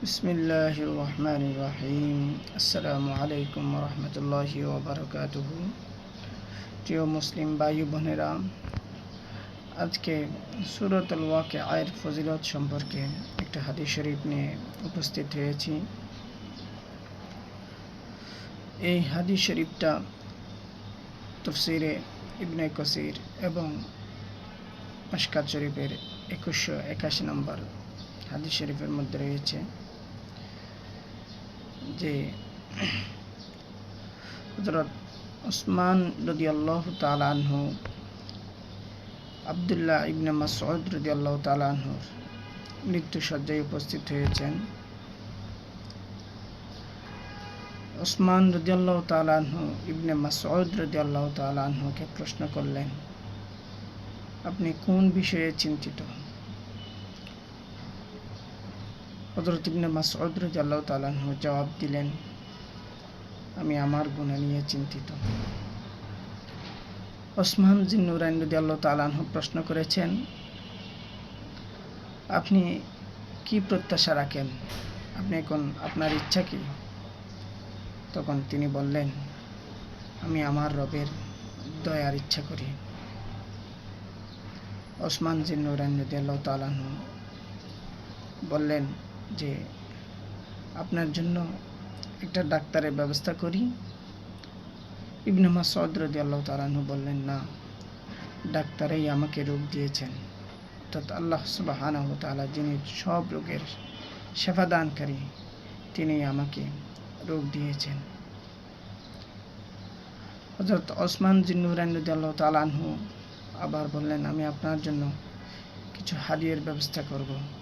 بسم الله الرحمن الرحيم السلام عليكم ورحمة الله وبركاته প্রিয় মুসলিম ভাই বোনেরা আজকে সুরত আল ওয়াকে আয়ের ফজিলত সম্পর্কে একটা হাদিস শরীফ নিয়ে উপস্থিত হয়েছি এই হাদিস শরীফটা তফসিরে ইবনে কসির এবং মশকাত শরীফের একুশশো একাশি নম্বর হাদিস শরীফের মধ্যে রয়েছে যে হজরত ওসমান রদি আল্লাহ তালানহু আবদুল্লাহ ইবনে মাসউদ রদি আল্লাহ মৃত্যু সজ্জায় উপস্থিত হয়েছেন। ওসমান রদি আল্লাহ তালানহু ইবনে মাসউদ রদি আল্লাহ তালানহুকে প্রশ্ন করলেন, আপনি কোন বিষয়ে চিন্তিত? হজরত ইবনে মাসউদ রাদিয়াল্লাহু তাআলা জবাব দিলেন, আমি আমার গুণা নিয়ে চিন্তিত। ওসমান জিন্নুরাইন রাদিয়াল্লাহু তাআলা প্রশ্ন করেছেন, আপনি কি প্রত্যাশা রাখেন? আপনি এখন আপনার ইচ্ছা কি? তখন তিনি বললেন, আমি আমার রবের দয়ার ইচ্ছা করি। ওসমান জিন্নুরাইন রাদিয়াল্লাহু তাআলা বললেন যে আপনার জন্য একটা ডাক্তারের ব্যবস্থা করি। ইবনে মাসউদ আল্লাহ তাআলা বললেন, না, ডাক্তারেই আমাকে রোগ দিয়েছেন। অর্থাৎ আল্লাহ সুবহানাহু তাআলা যিনি সব রোগের সেবা দানকারী, তিনি আমাকে রোগ দিয়েছেন। হযরত ওসমান জিন্নুরান আল্লাহ তালানহু আবার বললেন, আমি আপনার জন্য কিছু হাদিয়ের ব্যবস্থা করব।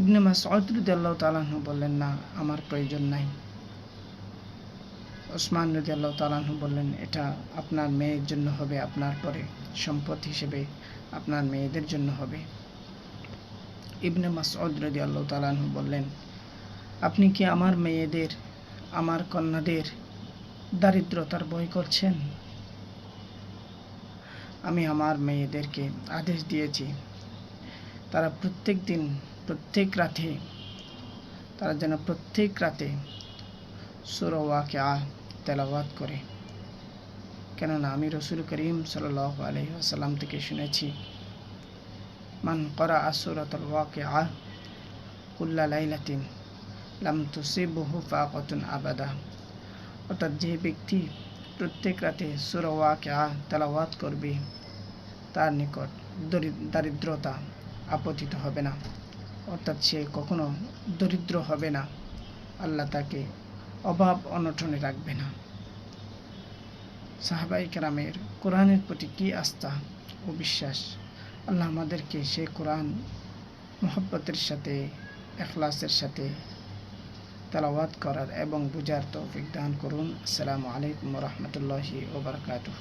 ইবনে মাসউদ রাদিয়াল্লাহু তাআলা বললেন, না, আমার প্রয়োজন নাই। ওসমান রাদিয়াল্লাহু তাআলা বললেন, এটা আপনার মেয়ের জন্য হবে, আপনার পরে সম্পদ হিসেবে আপনার মেয়েদের জন্য হবে। ইবনে মাসউদ রাদিয়াল্লাহু তাআলা বললেন, আপনি কি আমার মেয়েদের, আমার কন্যাদের দারিদ্রতার ভয় করছেন? আমি আমার মেয়েদেরকে আদেশ দিয়েছি, তারা প্রত্যেক দিন প্রত্যেক রাতে, তারা যেন প্রত্যেক রাতে সুরওয়াকে আ তেলাওয়াত করে। কেননা আমি রসুল করিম সাল আলহি আসাল্লাম থেকে শুনেছি, মান করা আসুরাতুল ওয়াকে আ কুল্লা লাইলাতিন লাম তুসিবহু ফাকাতুন আবাদা। অর্থাৎ যে ব্যক্তি প্রত্যেক রাতে সুরওয়াকে আ তেলাওয়াত করবে, তার নিকট দারিদ্রতা আপতিত হবে না। অর্থাৎ সে কখনো দরিদ্র হবে না। আল্লাহ তাকে অভাব অনটনে রাখবে না। সাহাবাই কেরামের কোরআনের প্রতি কী আস্থা ও বিশ্বাস? আল্লাহ আমাদেরকে সে কোরআন মোহব্বতের সাথে, এখলাসের সাথে তালাওয়াত করার এবং বুঝার তৌফিক দান করুন। আসসালামু আলাইকুম রহমতুল্লাহি ওবরকাতুহ